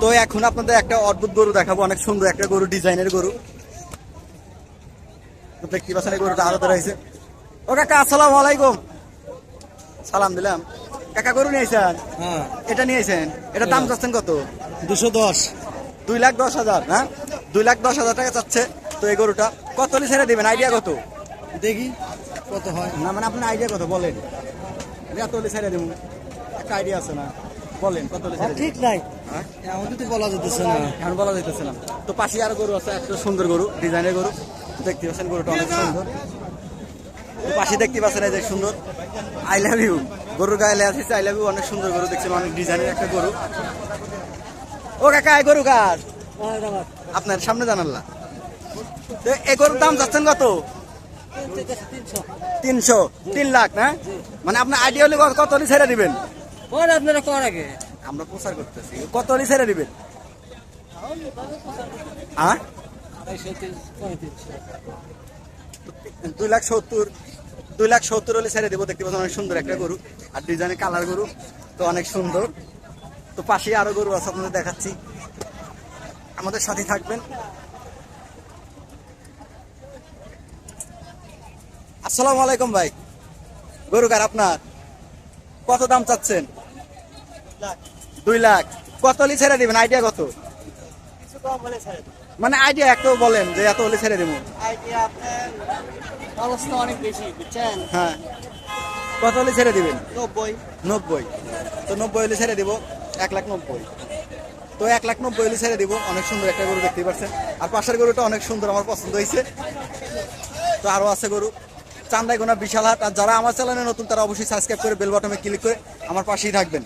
তো এখন আপনাদের একটা অদ্ভুত গরু দেখাবো অনেক সুন্দর একটা গরু ডিজাইনের গরু। দেখতে পাচ্ছেন গরুটা আলাদা রয়েছে। ও কাকা আসসালামু আলাইকুম। সালাম দিলাম। কাকা গরু নিয়েছেন হ্যাঁ। এটা নিয়েছেন এটা দাম চাচ্ছেন কত? দুশো দশ। দুই লাখ দশ হাজার হ্যাঁ? দুই লাখ দশ হাজার টাকা চাচ্ছে তো এই গরুটা। কত ছেড়ে দিবেন? আইডিয়া কত? দেখি কত হয়। না মানে আপনার আইডিয়া কত? বলেন। এত ছেড়ে দেবো। একটা আইডিয়া আছে না? বলেন কত হলে ছেড়ে দিবেন? ঠিক নাই। হ্যাঁ? এমন তো বলা যেতেছে না। এখন বলা যাইতেছে না। তো পাশে আরও গরু আছে একটা সুন্দর গরু ডিজাইনের গরু। দেখতে পাচ্ছেন গরুটা অনেক সুন্দর। পাশে দেখতে পাচ্ছেন এই যে সুন্দর। আই লাভ ইউ গরুর গায়ে লেয়া আছে আই লাভ ইউ অনেক সুন্দর গরু দেখছেন অনেক ডিজাইনের একটা গরু। ও কাকা এই গরু কার? আপনার সামনে জানাল্লা তো এই গরুর দাম যাচ্ছেন কত? তিনশো। তিন লাখ না? মানে আপনার আইডিয়া হলে কত- কত হলে ছেড়ে দিবেন? পরে আপনারা কর আগে। আমরা প্রচার করতেছি। কত হলে ছেড়ে দিবেন? হ্যাঁ? দুই লাখ সত্তর, দুই লাখ সত্তর হলে ছেড়ে দেবো। দেখতে অনেক সুন্দর একটা গরু। আর ডিজাইনের কালার গরু তো অনেক সুন্দর। তো পাশে আরও গরু আছে আপনাদের দেখাচ্ছি। আমাদের সাথে থাকবেন। আসসালামু আলাইকুম ভাই। গরু কার আপনার? কত দাম চাচ্ছেন? দুই লাখ। কত হলে ছেড়ে দিবেন? আইডিয়া কত? মানে আইডিয়া একটু বলেন যে এত হলে ছেড়ে দেবো। হ্যাঁ। কত হলে ছেড়ে দিবেন? নব্বই। নব্বই। তো নব্বই হলে ছেড়ে দিব এক লাখ নব্বই। তো এক লাখ নব্বই হলে ছেড়ে দিব অনেক সুন্দর একটা গরু দেখতে পাচ্ছেন আর পাশের গরুটা অনেক সুন্দর আমার পছন্দ হয়েছে। তো আরও আছে গরু। চান্দাইগোনা বিশাল হাট। আর যারা আমার চ্যানেলে নতুন তারা অবশ্যই সাবস্ক্রাইব করে বেল বাটনে ক্লিক করে আমার পাশেই থাকবেন।